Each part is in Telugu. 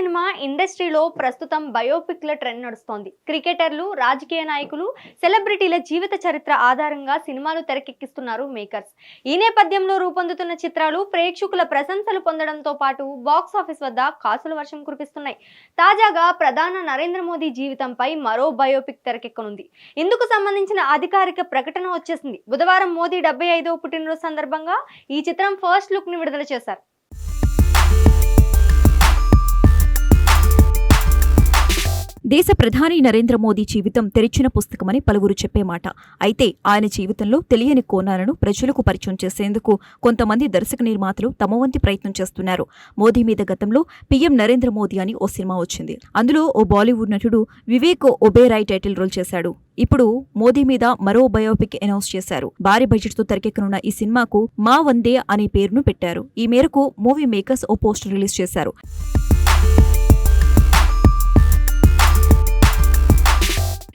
సినిమా ఇండస్ట్రీలో ప్రస్తుతం బయోపిక్ల ట్రెండ్ నడుస్తోంది. క్రికెటర్లు రాజకీయ నాయకులు సెలబ్రిటీల జీవిత చరిత్ర ఆధారంగా సినిమాలు తెరకెక్కిస్తున్నారు మేకర్స్. ఈ నేపథ్యంలో రూపొందుతున్న చిత్రాలు ప్రేక్షకుల ప్రశంసలు పొందడంతో పాటు బాక్స్ ఆఫీస్ వద్ద కాసుల వర్షం కురిపిస్తున్నాయి. తాజాగా ప్రధాన నరేంద్ర మోదీ జీవితంపై మరో బయోపిక్ తెరకెక్కనుంది. ఇందుకు సంబంధించిన అధికారిక ప్రకటన వచ్చేసింది. బుధవారం మోదీ డెబ్బై ఐదవ పుట్టినరోజు సందర్భంగా ఈ చిత్రం ఫస్ట్ లుక్ని విడుదల చేశారు. దేశ ప్రధాని నరేంద్ర మోదీ జీవితం తెరిచిన పుస్తకమని పలువురు చెప్పే మాట అయితే ఆయన జీవితంలో తెలియని కోణాలను ప్రజలకు పరిచయం చేసేందుకు కొంతమంది దర్శక నిర్మాతలు తమ వంతి ప్రయత్నం చేస్తున్నారు. మోదీ మీద గతంలో పీఎం నరేంద్ర మోదీ అని ఓ సినిమా వచ్చింది. అందులో ఓ బాలీవుడ్ నటుడు వివేక్ ఒబేరాయ్ టైటిల్ రోల్ చేశాడు. ఇప్పుడు మోదీ మీద మరో బయోపిక్ అనౌన్స్ చేశారు. భారీ బడ్జెట్తో తెరకెక్కనున్న ఈ సినిమాకు మా వందే అనే పేరును పెట్టారు. ఈ మేరకు మూవీ మేకర్స్ ఓ పోస్టర్ రిలీజ్ చేశారు.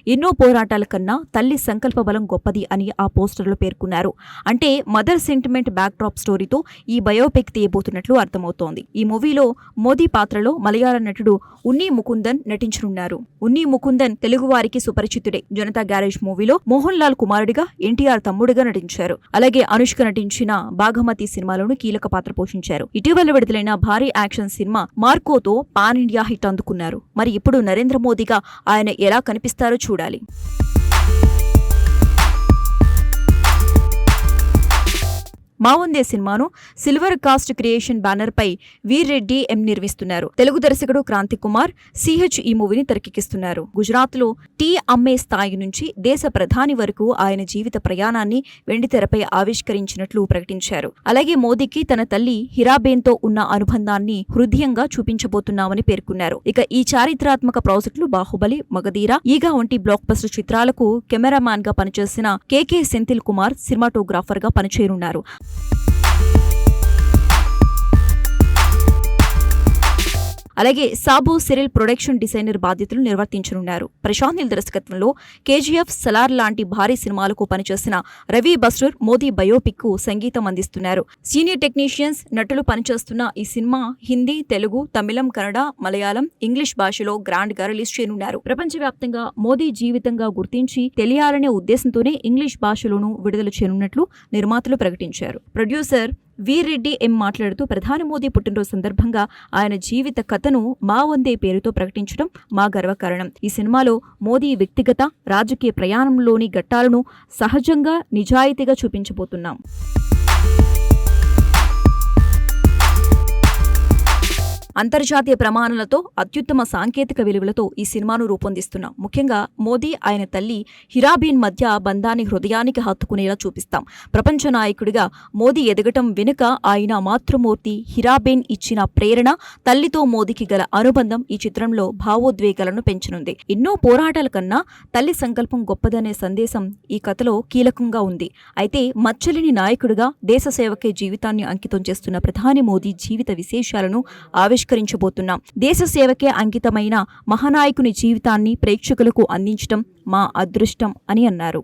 ఎన్నో పోరాటాల కన్నా తల్లి సంకల్ప బలం గొప్పది అని ఆ పోస్టర్లో పేర్కొన్నారు. అంటే మదర్ సెంటిమెంట్ బ్యాక్డ్రాప్ స్టోరీతో ఈ బయోపిక్ తీయబోతున్నట్లు అర్థమవుతోంది. ఈ మూవీలో మోదీ పాత్రలో మలయాళ నటుడు ఉన్నీ ముకుందన్ నటించనున్నారు. ఉన్నీ ముకుందన్ తెలుగువారికి సుపరిచితుడే. జనతా గ్యారేజ్ మూవీలో మోహన్ లాల్ కుమారుడిగా ఎన్టీఆర్ తమ్ముడిగా నటించారు. అలాగే అనుష్క నటించిన బాఘమతి సినిమాలోనూ కీలక పాత్ర పోషించారు. ఇటీవల విడుదలైన భారీ యాక్షన్ సినిమా మార్కోతో పాన్ ఇండియా హిట్ అందుకున్నారు. మరి ఇప్పుడు నరేంద్ర మోదీగా ఆయన ఎలా కనిపిస్తారో చూడాలి. చూడాలి. మావందే సినిమాను సిల్వర్ కాస్ట్ క్రియేషన్ బ్యానర్ పై వీర్రెడ్డి ఎం నిర్మిస్తున్నారు తెలుగు దర్శకుడు క్రాంతి కుమార్ సిహెచ్ ఈ మూవీని తెరకెక్కిస్తున్నారు. గుజరాత్లో టీ అమ్మే స్థాయి నుంచి దేశ ప్రధాని వరకు ఆయన జీవిత ప్రయాణాన్ని వెండితెరపై ఆవిష్కరించినట్లు ప్రకటించారు. అలాగే మోదీకి తన తల్లి హిరాబేన్తో ఉన్న అనుబంధాన్ని హృదయంగా చూపించబోతున్నామని పేర్కొన్నారు. ఇక ఈ చారిత్రాత్మక ప్రాజెక్టులు బాహుబలి మగధీర ఈగా వంటి బ్లాక్ బస్టర్ చిత్రాలకు కెమెరామాన్గా పనిచేసిన కెకే సెంథిల్ కుమార్ సినిమాటోగ్రాఫర్గా పనిచేయనున్నారు. అలాగే సాబు సిరిల్ ప్రొడక్షన్ డిజైనర్ బాధ్యతలు నిర్వర్తించనున్నారు. ప్రశాంత్ నిల్ దర్శకత్వంలో కేజీఎఫ్ సలార్ లాంటి భారీ సినిమాలకు పనిచేసిన రవి బస్టర్ మోదీ బయోపిక్కు సంగీతం అందిస్తున్నారు. సీనియర్ టెక్నీషియన్స్ నటులు పనిచేస్తున్న ఈ సినిమా హిందీ తెలుగు తమిళం కన్నడ మలయాళం ఇంగ్లీష్ భాషలో గ్రాండ్గా రిలీజ్ చేయనున్నారు. ప్రపంచవ్యాప్తంగా మోదీ జీవితంగా గుర్తించి తెలియాలనే ఉద్దేశంతోనే ఇంగ్లీష్ భాషలోనూ విడుదల చేయనున్నట్లు నిర్మాతలు ప్రకటించారు. ప్రొడ్యూసర్ వీర్రెడ్డి ఎం మాట్లాడుతూ ప్రధాని మోదీ పుట్టినరోజు సందర్భంగా ఆయన జీవిత కథను మా వందే పేరుతో ప్రకటించడం మా గర్వకారణం. ఈ సినిమాలో మోదీ వ్యక్తిగత రాజకీయ ప్రయాణంలోని ఘట్టాలను సహజంగా నిజాయితీగా చూపించబోతున్నాం. అంతర్జాతీయ ప్రమాణాలతో అత్యుత్తమ సాంకేతిక విలువలతో ఈ సినిమాను రూపొందిస్తున్నాం. ముఖ్యంగా మోదీ ఆయన తల్లి హిరాబీన్ మధ్య బంధాన్ని హృదయానికి హత్తుకునేలా చూపిస్తాం. ప్రపంచ నాయకుడిగా మోదీ ఎదగటం వెనుక ఆయన మాతృమూర్తి హిరాబేన్ ఇచ్చిన ప్రేరణ తల్లితో మోదీకి గల అనుబంధం ఈ చిత్రంలో భావోద్వేగాలను పెంచనుంది. ఎన్నో పోరాటాల కన్నా తల్లి సంకల్పం గొప్పదనే సందేశం ఈ కథలో కీలకంగా ఉంది. అయితే మచ్చలిని నాయకుడిగా దేశ సేవకే జీవితాన్ని అంకితం చేస్తున్న ప్రధాని మోదీ జీవిత విశేషాలను ఆవిష్కరించబోతున్నాం. దేశ సేవకే అంకితమైన మహానాయకుని జీవితాన్ని ప్రేక్షకులకు అందించడం మా అదృష్టం అని అన్నారు.